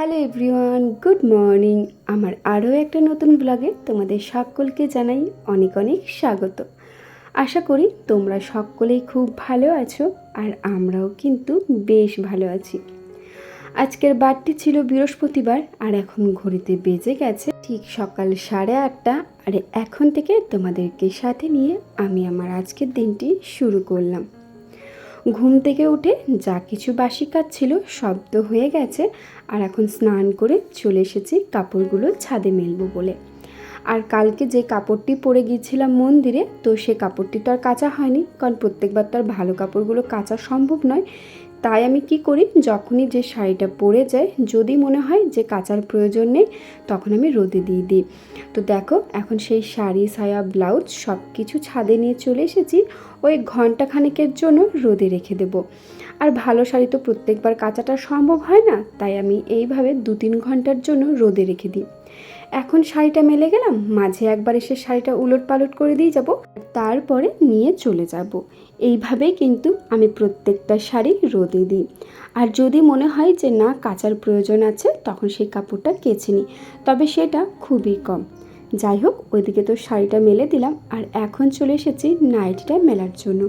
Hello everyone, good morning. আমার আরও একটা নতুন ব্লগে তোমাদের সকলকে জানাই অনেক অনেক স্বাগত। আশা করি তোমরা সকলেই খুব ভালো আছো আর আমরাও কিন্তু বেশ ভালো আছি। আজকের বারটি ছিল বৃহস্পতিবার আর এখন ঘড়িতে বেজে গেছে ঠিক সকাল সাড়ে আটটা আর এখন থেকে তোমাদেরকে সাথে নিয়ে আমি আমার আজকের দিনটি শুরু করলাম। ঘুম থেকে উঠে যা কিছু বাসি কাজ ছিল শব্দ হয়ে গেছে আর এখন স্নান করে চলে এসেছি কাপড়গুলো ছাদে মেলবো বলে। আর কালকে যে কাপড়টি পরে গিয়েছিলাম মন্দিরে, তো সে কাপড়টি তো আর কাঁচা হয়নি, কারণ প্রত্যেকবার তো আর ভালো কাপড়গুলো কাচা সম্ভব নয়। তাই আমি কি করি, যখনই যে শাড়িটা পরে যায় যদি মনে হয় যে কাচার প্রয়োজন নেই, তখন আমি রোদে দিয়ে দিই। তো দেখো, এখন সেই শাড়ি, সায়া, ব্লাউজ সব কিছু ছাদে নিয়ে চলে এসেছি, ওই ঘণ্টা খানেকের জন্য রোদে রেখে দেব। আর ভালো শাড়ি তো প্রত্যেকবার কাচাটা সম্ভব হয় না, তাই আমি এইভাবে দু তিন ঘণ্টার জন্য রোদে রেখে দিই। এখন শাড়িটা মেলে গেলাম, মাঝে একবার এসে শাড়িটা উলট পালট করে দিয়ে যাব তারপরে নিয়ে চলে যাব। এইভাবেই কিন্তু আমি প্রত্যেকটা শাড়ি রোদে দিই। আর যদি মনে হয় যে না, কাচার প্রয়োজন আছে, তখন সেই কাপড়টা কেচে নিই, তবে সেটা খুবই কম। যাই হোক, ওইদিকে তো শাড়িটা মেলে দিলাম, আর এখন চলে এসেছি নাইটিটা মেলার জন্য।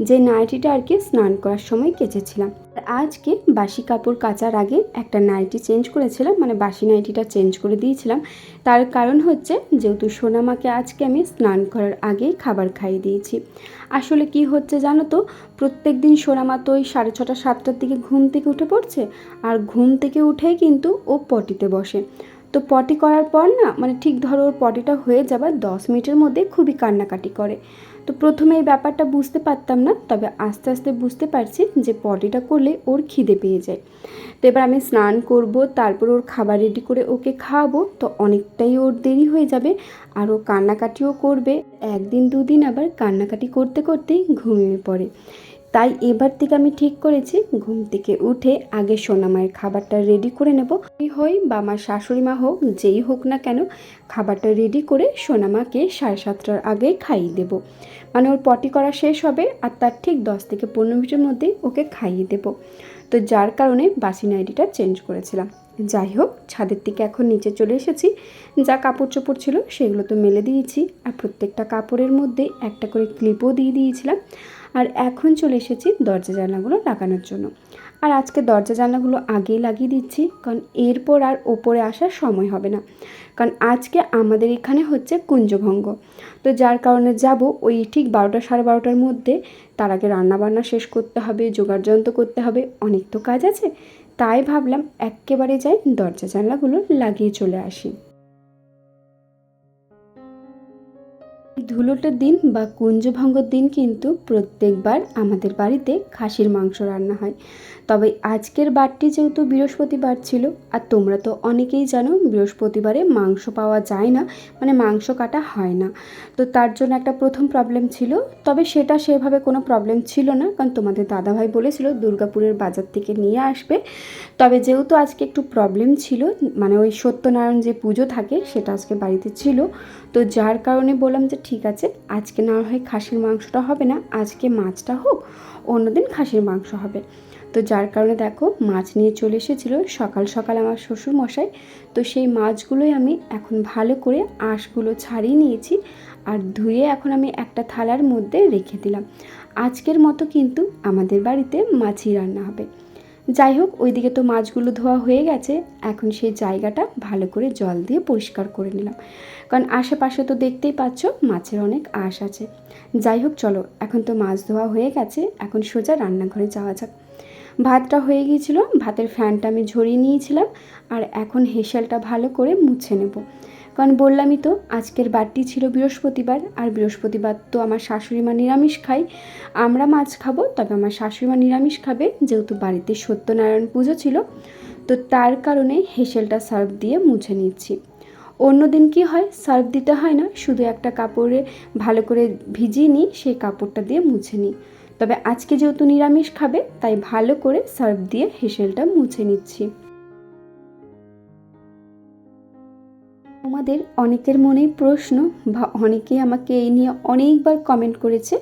যে নাইটিটা আর কি স্নান করার সময় কেচেছিলাম। আজকে বাসি কাপড় কাচার আগে একটা নাইটি চেঞ্জ করেছিলাম মানে বাসি নাইটিটা চেঞ্জ করে দিয়েছিলাম। তার কারণ হচ্ছে যেহেতু সোনামাকে আজকে আমি স্নান করার আগেই খাবার খাইয়ে দিয়েছি। আসলে কি হচ্ছে জানো তো, প্রত্যেক দিন সোনামা তো ওই সাড়ে ছটা, সাতটার দিকে ঘুম থেকে উঠে পড়ছে, আর ঘুম থেকে উঠেই কিন্তু ও পটিতে বসে। তো পটি করার পর না মানে ঠিক ধরো ওর পটিটা হয়ে যাবার দশ মিনিটের মধ্যে খুবই কান্নাকাটি করে। তো প্রথমে এই ব্যাপারটা বুঝতে পারতাম না, তবে আস্তে আস্তে বুঝতে পারছি যে পটিটা করলে ওর খিদে পেয়ে যায়। তো এবার আমি স্নান করব, তারপর ওর খাবার রেডি করে ওকে খাওয়াবো, তো অনেকটাই ওর দেরি হয়ে যাবে আর ও কান্নাকাটিও করবে। একদিন দুদিন আবার কান্নাকাটি করতে করতেই ঘুমিয়ে পড়ে। তাই এবার থেকে আমি ঠিক করেছি, ঘুম থেকে উঠে আগে সোনামায়ের খাবারটা রেডি করে নেব। আমি হই বা আমার শাশুড়ি মা হোক, যেই হোক না কেন, খাবারটা রেডি করে সোনামাকে সাড়ে সাতটার আগে খাইয়ে দেব। মানে ওর পটি করা শেষ হবে আর তার ঠিক দশ থেকে পনেরো মিনিটের মধ্যেই ওকে খাইয়ে দেব। তো যার কারণে বাসি নাইটিটা চেঞ্জ করেছিলাম। যাই হোক, ছাদের থেকে এখন নিচে চলে এসেছি। যা কাপড় চোপড় ছিল সেগুলো তো মেলে দিয়েছি। আর প্রত্যেকটা কাপড়ের মধ্যে একটা করে ক্লিপও দিয়ে দিয়েছিলাম। আর এখন চলে এসেছি দরজা জানলাগুলো লাগানোর জন্য। আর আজকে দরজা জানলাগুলো আগেই লাগিয়ে দিচ্ছি, কারণ এরপর আর ওপরে আসার সময় হবে না। কারণ আজকে আমাদের এখানে হচ্ছে কুঞ্জভঙ্গ। তো যার কারণে যাব ওই ঠিক বারোটা সাড়ে বারোটার মধ্যে। তার আগে রান্নাবান্না শেষ করতে হবে, জোগাড় যন্ত্র করতে হবে, অনেক তো কাজ আছে। তাই ভাবলাম একেবারে যাই দরজা জানলাগুলো লাগিয়ে চলে আসি। ধুলোটার দিন বা কুঞ্জভঙ্গর দিন কিন্তু প্রত্যেকবার আমাদের বাড়িতে খাসির মাংস রান্না হয়। তবে আজকের বারটি যেহেতু বৃহস্পতিবার ছিল, আর তোমরা তো অনেকেই জানো বৃহস্পতিবারে মাংস পাওয়া যায় না মানে মাংস কাটা হয় না। তো তার জন্য একটা প্রথম প্রবলেম ছিল, তবে সেটা সেভাবে কোনো প্রবলেম ছিল না, কারণ তোমাদের দাদাভাই বলেছিল দুর্গাপুরের বাজার থেকে নিয়ে আসবে। তবে যেহেতু আজকে একটু প্রবলেম ছিল মানে ওই সত্যনারায়ণ যে পুজো থাকে সেটা আজকে বাড়িতে ছিল, তো যার কারণে বললাম যে ঠিক আছে, আজকে না হয় খাসির মাংসটা হবে না, আজকে মাছটা হোক, অন্যদিন খাসির মাংস হবে। তো যার কারণে দেখো, মাছ নিয়ে চলে এসেছিল সকাল সকাল আমার শ্বশুর মশাই তো সেই মাছগুলোই আমি এখন ভালো করে আঁশগুলো ছাড়িয়ে নিয়েছি আর ধুয়ে এখন আমি একটা থালার মধ্যে রেখে দিলাম। আজকের মতো কিন্তু আমাদের বাড়িতে মাছই রান্না হবে। যাই হোক, ওইদিকে তো মাছগুলো ধোয়া হয়ে গেছে। এখন সেই জায়গাটা ভালো করে জল দিয়ে পরিষ্কার করে নিলাম। কারণ আশেপাশে তো দেখতেই পাচ্ছ, মাছের অনেক আশ আছে। যাই হোক, চলো, এখন তো মাছ ধোয়া হয়ে গেছে। এখন সোজা রান্নাঘরে যাওয়া যাক। ভাতটা হয়ে গিয়েছিল, ভাতের ফ্যানটা আমি ঝরিয়ে নিয়েছিলাম। আর এখন হেসেলটা ভালো করে মুছে নেব। কারণ বললামই তো, আজকের বারটি ছিল বৃহস্পতিবার, আর বৃহস্পতিবার তো আমার শাশুড়ি মা নিরামিষ খাই আমরা মাছ খাব, তবে আমার শাশুড়ি মা নিরামিষ খাবে, যেহেতু বাড়িতে সত্যনারায়ণ পুজো ছিল, তো তার কারণে হেসেলটা সার্ফ দিয়ে মুছে নিচ্ছি। অন্যদিন কি হয়, সার্ফ দিতে হয় না, শুধু একটা কাপড়ে ভালো করে ভিজিয়ে নিই, সেই কাপড়টা দিয়ে মুছে নিই। তবে আজকে যেহেতু নিরামিষ খাবে, তাই ভালো করে সার্ফ দিয়ে হেসেলটা মুছে নিচ্ছি। আমাদের অনেকের মনেই প্রশ্ন বা অনেকেই আমাকে এই নিয়ে অনেকবার কমেন্ট করেছে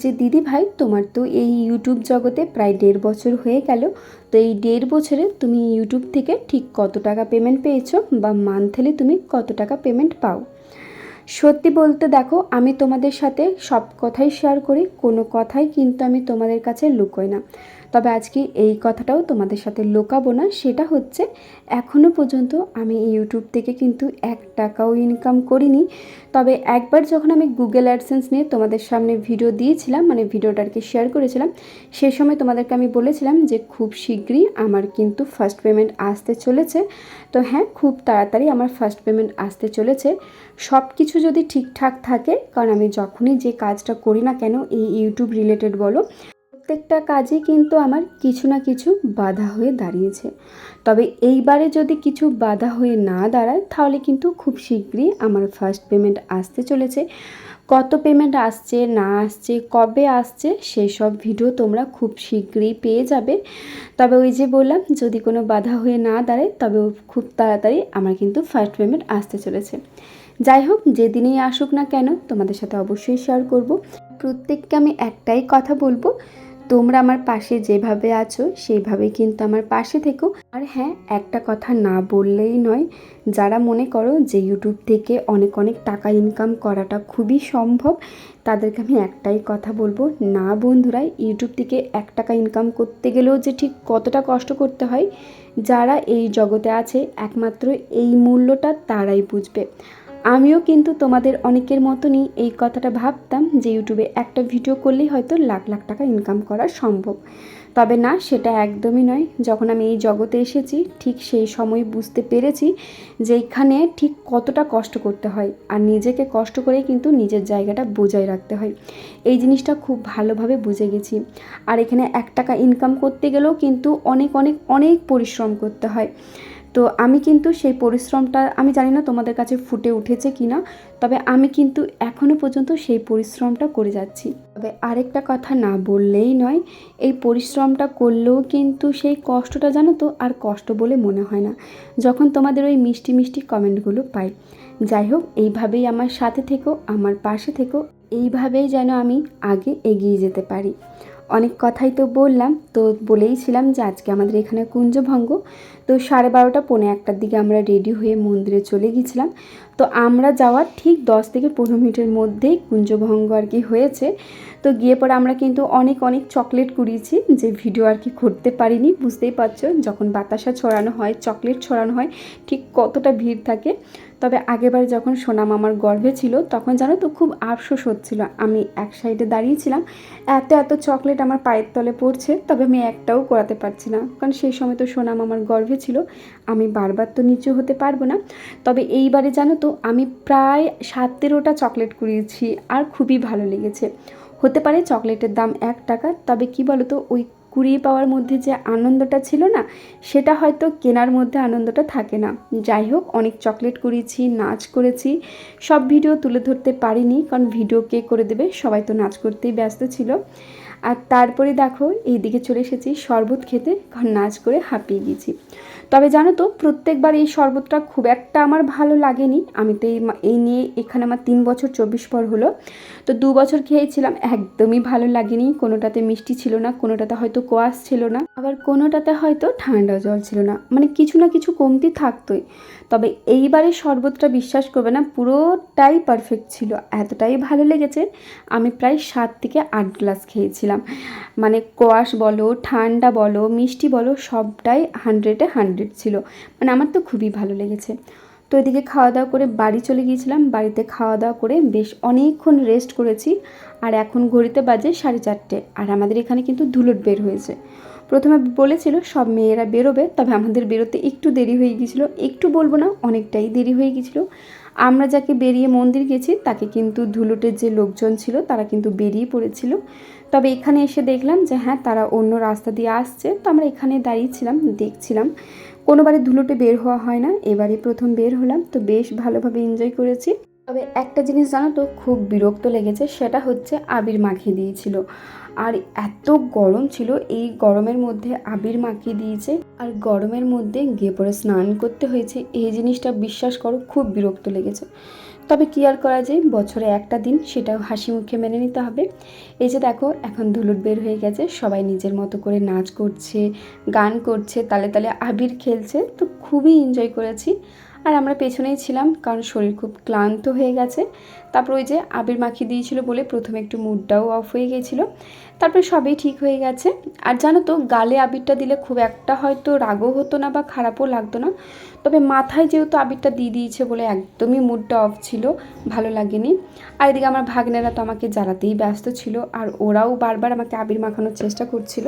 যে, দিদি ভাই, তোমার তো এই ইউটিউব জগতে প্রায় দেড় বছর হয়ে গেল। তো এই দেড় বছরে তুমি ইউটিউব থেকে ঠিক কত টাকা পেমেন্ট পেয়েছ বা মান্থলি তুমি কত টাকা পেমেন্ট পাও? সত্যি বলতে দেখো, আমি তোমাদের সাথে সব কথাই শেয়ার করি, কোনো কথাই কিন্তু আমি তোমাদের কাছে লুকোই না। তবে আজকে এই কথাটাও তোমাদের সাথে লোকাবো না, সেটা হচ্ছে এখনও পর্যন্ত আমি ইউটিউব থেকে কিন্তু এক টাকাও ইনকাম করিনি। তবে একবার যখন আমি গুগল অ্যাডসেন্স নিয়ে তোমাদের সামনে ভিডিও দিয়েছিলাম মানে ভিডিওটা আর কি শেয়ার করেছিলাম, সে সময় তোমাদেরকে আমি বলেছিলাম যে খুব শীঘ্রই আমার কিন্তু ফার্স্ট পেমেন্ট আসতে চলেছে। তো হ্যাঁ খুব তাড়াতাড়ি আমার ফার্স্ট পেমেন্ট আসতে চলেছে। সব কিছু যদি ঠিকঠাক থাকে, কারণ আমি যখনই যে কাজটা করি না কেন, এই ইউটিউব রিলেটেড বলো, প্রত্যেকটা কাজে কিন্তু আমার কিছু না কিছু বাধা হয়ে দাঁড়িয়েছে। তবে এইবারে যদি কিছু বাধা হয়ে না দাঁড়ায়, তাহলে কিন্তু খুব শীঘ্রই আমার ফার্স্ট পেমেন্ট আসতে চলেছে। কত পেমেন্ট আসছে, না আসছে, কবে আসছে সেই সব ভিডিও তোমরা খুব শীঘ্রই পেয়ে যাবে। তবে ওই যে বললাম, যদি কোনো বাধা হয়ে না দাঁড়ায় তবে খুব তাড়াতাড়ি আমার কিন্তু ফার্স্ট পেমেন্ট আসতে চলেছে। যাই হোক, যেদিনেই আসুক না কেন, তোমাদের সাথে অবশ্যই শেয়ার করব। প্রত্যেককে আমি একটাই কথা বলব, তোমরা আমার পাশে যেভাবে আছো, সেইভাবেই কিন্তু আমার পাশে থেকো। আর হ্যাঁ একটা কথা না বললেই নয়, যারা মনে করো যে ইউটিউব থেকে অনেক অনেক টাকা ইনকাম করাটা খুবই সম্ভব, তাদেরকে আমি একটাই কথা বলব, না বন্ধুরা ইউটিউব থেকে এক টাকা ইনকাম করতে গেলেও যে ঠিক কতটা কষ্ট করতে হয়, যারা এই জগতে আছে, একমাত্র এই মূল্যটা তারাই বুঝবে। আমিও কিন্তু তোমাদের অনেকের মতনই এই কথাটা ভাবতাম যে ইউটিউবে একটা ভিডিও করলেই হয়তো লাখ লাখ টাকা ইনকাম করা সম্ভব। তবে না, সেটা একদমই নয়। যখন আমি এই জগতে এসেছি, ঠিক সেই সময় বুঝতে পেরেছি যে এখানে ঠিক কতটা কষ্ট করতে হয় আর নিজেকে কষ্ট করে কিন্তু নিজের জায়গাটা বজায় রাখতে হয়। এই জিনিসটা খুব ভালোভাবে বুঝে গেছি। আর এখানে এক টাকা ইনকাম করতে গেলেও কিন্তু অনেক অনেক অনেক পরিশ্রম করতে হয়। তো আমি কিন্তু সেই পরিশ্রমটা, আমি জানি না তোমাদের কাছে ফুটে উঠেছে কি না তবে আমি কিন্তু এখনও পর্যন্ত সেই পরিশ্রমটা করে যাচ্ছি। তবে আরেকটা কথা না বললেই নয়, এই পরিশ্রমটা করলেও কিন্তু সেই কষ্টটা জানো তো আর কষ্ট বলে মনে হয় না, যখন তোমাদের ওই মিষ্টি মিষ্টি কমেন্টগুলো পাই। যাই হোক, এইভাবেই আমার সাথে থেকো, আমার পাশে থেকো, এইভাবেই যেন আমি আগে এগিয়ে যেতে পারি। অনেক কথাই তো বললাম, তো বলেইছিলাম যে আজকে আমাদের এখানে কুঞ্জভঙ্গ। তো সাড়ে বারোটা, পৌনে একটার দিকে আমরা রেডি হয়ে মন্দিরে চলে গিয়েছিলাম তো আমরা যাওয়ার ঠিক দশ থেকে পনেরো মিনিটের মধ্যেই কুঞ্জভঙ্গ আর কি হয়েছে। তো গিয়ে পরে আমরা কিন্তু অনেক অনেক চকলেট কুড়িয়েছি যে ভিডিও আর কি করতে পারিনি, বুঝতেই পারছ। যখন বাতাসা ছড়ানো হয়, চকলেট ছড়ানো হয়, ঠিক কতটা ভিড় থাকে। তবে আগেবার যখন সোনাম আমার গর্ভে ছিল, তখন জানো তো খুব আফসোস হচ্ছিল। আমি এক সাইডে দাঁড়িয়েছিলাম এত এত চকলেট আমার পায়ের তলে পড়ছে, তবে আমি একটাও করাতে পারছি না। কারণ সেই সময় তো সোনাম আমার গর্ভে ছিল, আমি বারবার তো নিচু হতে পারব না। তবে এইবারে জানো তো, আমি প্রায় সাত তেরোটা চকলেট কুড়িয়েছি, আর খুবই ভালো লেগেছে। হতে পারে চকলেটের দাম এক টাকা, তবে কি বলো তো ওই কুড়িয়ে পাওয়ার মধ্যে যে আনন্দটা ছিল না, সেটা হয়তো কেনার মধ্যে আনন্দটা থাকে না। যাই হোক, অনেক চকলেট করেছি, নাচ করেছি। সব ভিডিও তুলে ধরতে পারিনি, কারণ ভিডিও কে করে দেবে? সবাই তো নাচ করতেই ব্যস্ত ছিল। আর তারপরে দেখো, এইদিকে চলে এসেছি, শরবত খেতে নাচ করে হাঁপিয়ে গেছি। তবে জানো তো, প্রত্যেকবার এই শরবতটা খুব একটা আমার ভালো লাগেনি। আমি তো এই নিয়ে এখানে আমার তিন বছর চব্বিশ পর হলো। তো দু বছর খেয়েছিলাম, একদমই ভালো লাগেনি। কোনোটাতে মিষ্টি ছিল না, কোনোটাতে হয়তো কোয়াশ ছিল না। আবার কোনোটাতে হয়তো ঠান্ডা জল ছিল না। মানে কিছু না কিছু কমতি থাকতোই। তবে এইবারে শরবতটা বিশ্বাস করবে না, পুরোটাই পারফেক্ট ছিল। এতটাই ভালো লেগেছে, আমি প্রায় সাত থেকে আট গ্লাস খেয়েছিলাম। মানে কোয়াশ বলো, ঠান্ডা বলো, মিষ্টি বলো, সবটাই হান্ড্রেডে হান্ড্রেড ছিল। মানে আমার তো খুবই ভালো লেগেছে। তো এদিকে খাওয়া দাওয়া করে বাড়ি চলে গিয়েছিলাম। বাড়িতে খাওয়া দাওয়া করে বেশ অনেকক্ষণ রেস্ট করেছি। আর এখন ঘড়িতে বাজে সাড়ে চারটে। আর আমাদের এখানে কিন্তু ধুলোট বের হয়েছে। প্রথমে বলেছিল, সব মেয়েরা বেরোবে। তবে আমাদের বেরোতে একটু দেরি হয়ে গিয়েছিল। একটু বলব না, অনেকটাই দেরি হয়ে গিয়েছিল। আমরা যাকে বেরিয়ে মন্দির গেছি, তাকে কিন্তু ধুলুটের যে লোকজন ছিল, তারা কিন্তু বেরিয়ে পড়েছিল। তবে এখানে এসে দেখলাম যে হ্যাঁ তারা অন্য রাস্তা দিয়ে আসছে। তো আমরা এখানে দাঁড়িয়েছিলাম দেখছিলাম। কোনোবারে ধুলোটে বের হওয়া হয় না, এবারে প্রথম বের হলাম। তো বেশ ভালোভাবে এনজয় করেছি। তবে একটা জিনিস জানো তো, খুব বিরক্ত লেগেছে, সেটা হচ্ছে আবির মাখিয়ে দিয়েছিল। আর এত গরম ছিল, এই গরমের মধ্যে আবির মাখিয়ে দিয়েছে, আর গরমের মধ্যে গিয়ে পরে স্নান করতে হয়েছে, এই জিনিসটা বিশ্বাস করো খুব বিরক্ত লেগেছে। তবে কি আর করা যায়, বছরে একটা দিন সেটাও হাসি মুখে মেনে নিতে হবে। এই যে দেখো, এখন ধুলুট বের হয়ে গেছে, সবাই নিজের মতো করে নাচ করছে, গান করছে, তালে তালে আবির খেলছে, তো খুবই এনজয় করেছি। আর আমরা পেছনেই ছিলাম, কারণ শরীর খুব ক্লান্ত হয়ে গেছে। তারপর ওই যে আবির মাখিয়ে দিয়েছিল বলে প্রথমে একটু মুডটাও অফ হয়ে গিয়েছিল তারপরে সবই ঠিক হয়ে গেছে। আর জানো তো, গালে আবিরটা দিলে খুব একটা হয়তো রাগও হতো না বা খারাপও লাগতো না। তবে মাথায় যেহেতু আবিরটা দিয়ে দিয়েছে বলে একদমই মুডটা অফ ছিল, ভালো লাগেনি। আর এদিকে আমার ভাগ্নেরা তো আমাকে জ্বালাতেই ব্যস্ত ছিল, আর ওরাও বারবার আমাকে আবির মাখানোর চেষ্টা করছিল।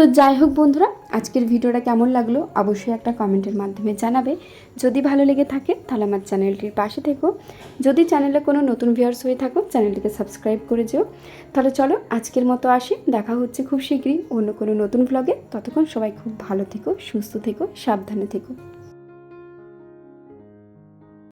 তো যাই হোক বন্ধুরা, আজকের ভিডিওটা কেমন লাগল অবশ্যই একটা কমেন্টের মাধ্যমে জানাবে। যদি ভালো লেগে থাকে তাহলে আমার চ্যানেলটির পাশে থেকো। যদি চ্যানেলে কোনো নতুন ভিউয়ার্স হয়ে থাকো চ্যানেলটিকে সাবস্ক্রাইব করে যেও। তাহলে চলো আজকের মতো আসি, দেখা হচ্ছে খুব শীঘ্রই অন্য কোনো নতুন ব্লগে ততক্ষণ সবাই খুব ভালো থেকো, সুস্থ থেকো, সাবধানে থেকো।